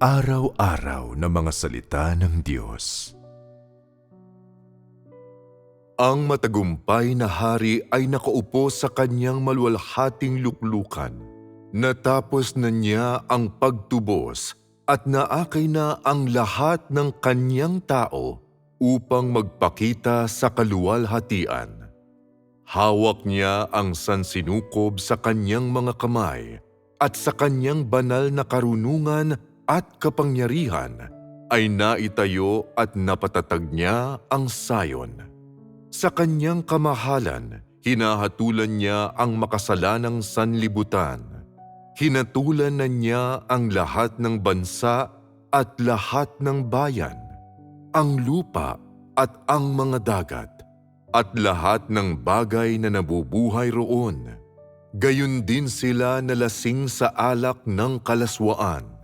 Araw-araw na mga salita ng Diyos. Ang matagumpay na hari ay nakaupo sa kanyang maluwalhating luklukan. Natapos na niya ang pagtubos at naakay na ang lahat ng kanyang tao upang magpakita sa kaluwalhatian. Hawak niya ang sansinukob sa kanyang mga kamay at sa kanyang banal na karunungan at kapangyarihan ay naitayo at napatatag niya ang sayon. Sa kanyang kamahalan, hinahatulan niya ang makasalanang sanlibutan. Hinatulan na niya ang lahat ng bansa at lahat ng bayan, ang lupa at ang mga dagat, at lahat ng bagay na nabubuhay roon. Gayun din sila nalasing sa alak ng kalaswaan.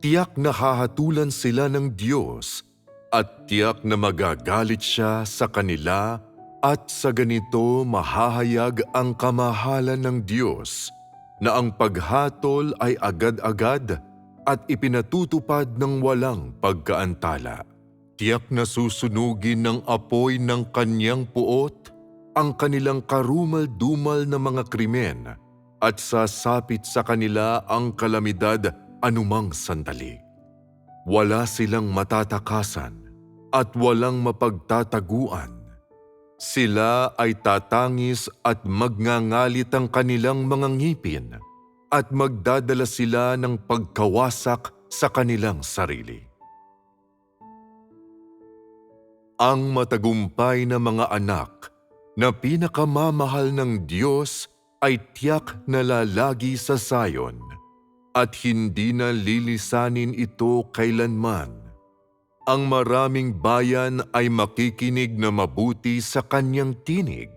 Tiyak na hahatulan sila ng Diyos at tiyak na magagalit siya sa kanila at sa ganito mahahayag ang kamahalan ng Diyos na ang paghatol ay agad-agad at ipinatutupad ng walang pagkaantala. Tiyak na susunugin ng apoy ng kanyang puot ang kanilang karumal-dumal na mga krimen at sasapit sa kanila ang kalamidad anumang sandali. Wala silang matatakasan at walang mapagtataguan. Sila ay tatangis at magngangalit ang kanilang mga ngipin at magdadala sila ng pagkawasak sa kanilang sarili. Ang matagumpay na mga anak na pinakamamahal ng Diyos ay tiyak na lalagi sa sayon at hindi na lilisanin ito kailanman. Ang maraming bayan ay makikinig na mabuti sa kanyang tinig.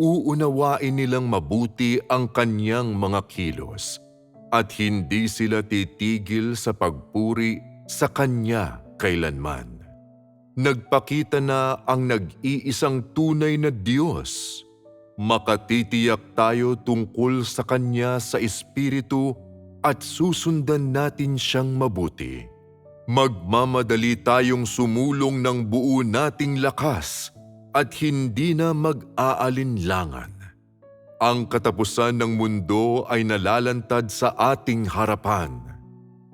Uunawain nilang mabuti ang kanyang mga kilos at hindi sila titigil sa pagpuri sa kanya kailanman. Nagpakita na ang nag-iisang tunay na Diyos. Makatitiyak tayo tungkol sa Kanya sa Espiritu at susundan natin siyang mabuti. Magmamadali tayong sumulong ng buo nating lakas at hindi na mag-aalinlangan. Ang katapusan ng mundo ay nalalantad sa ating harapan.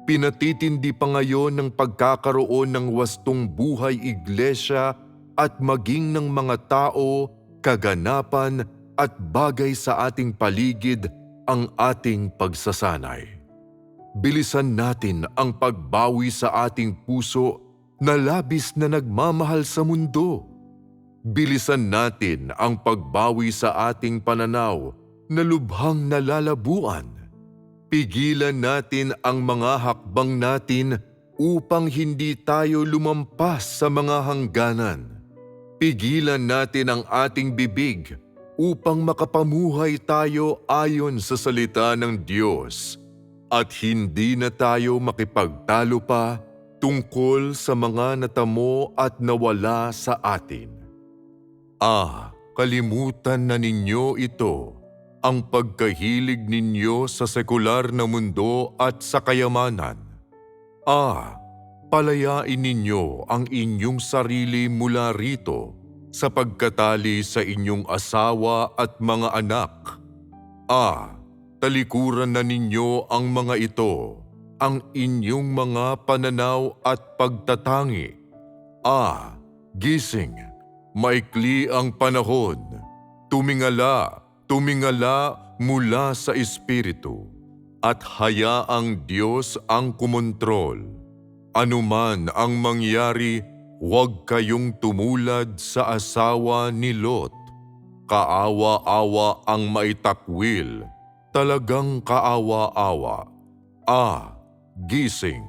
Pinatitindi pa ngayon ng pagkakaroon ng wastong buhay iglesia at maging ng mga tao, kaganapan at bagay sa ating paligid ang ating pagsasanay. Bilisan natin ang pagbawi sa ating puso na labis na nagmamahal sa mundo. Bilisan natin ang pagbawi sa ating pananaw na lubhang nalalabuan. Pigilan natin ang mga hakbang natin upang hindi tayo lumampas sa mga hangganan. Pigilan natin ang ating bibig upang makapamuhay tayo ayon sa salita ng Diyos at hindi na tayo makipagtalo pa tungkol sa mga natamo at nawala sa atin. Ah, kalimutan na ninyo ito, ang pagkahilig ninyo sa sekular na mundo at sa kayamanan. Ah, palayain ninyo ang inyong sarili mula rito sa pagkatali sa inyong asawa at mga anak. Ah, talikuran na ninyo ang mga ito, ang inyong mga pananaw at pagtatangi. Ah, gising, maikli ang panahon. Tumingala, tumingala mula sa Espiritu. At hayaang Diyos ang kumontrol. Anuman ang mangyari, huwag kayong tumulad sa asawa ni Lot. Kaawa-awa ang maitakwil, talagang kaawa-awa. Ah, gising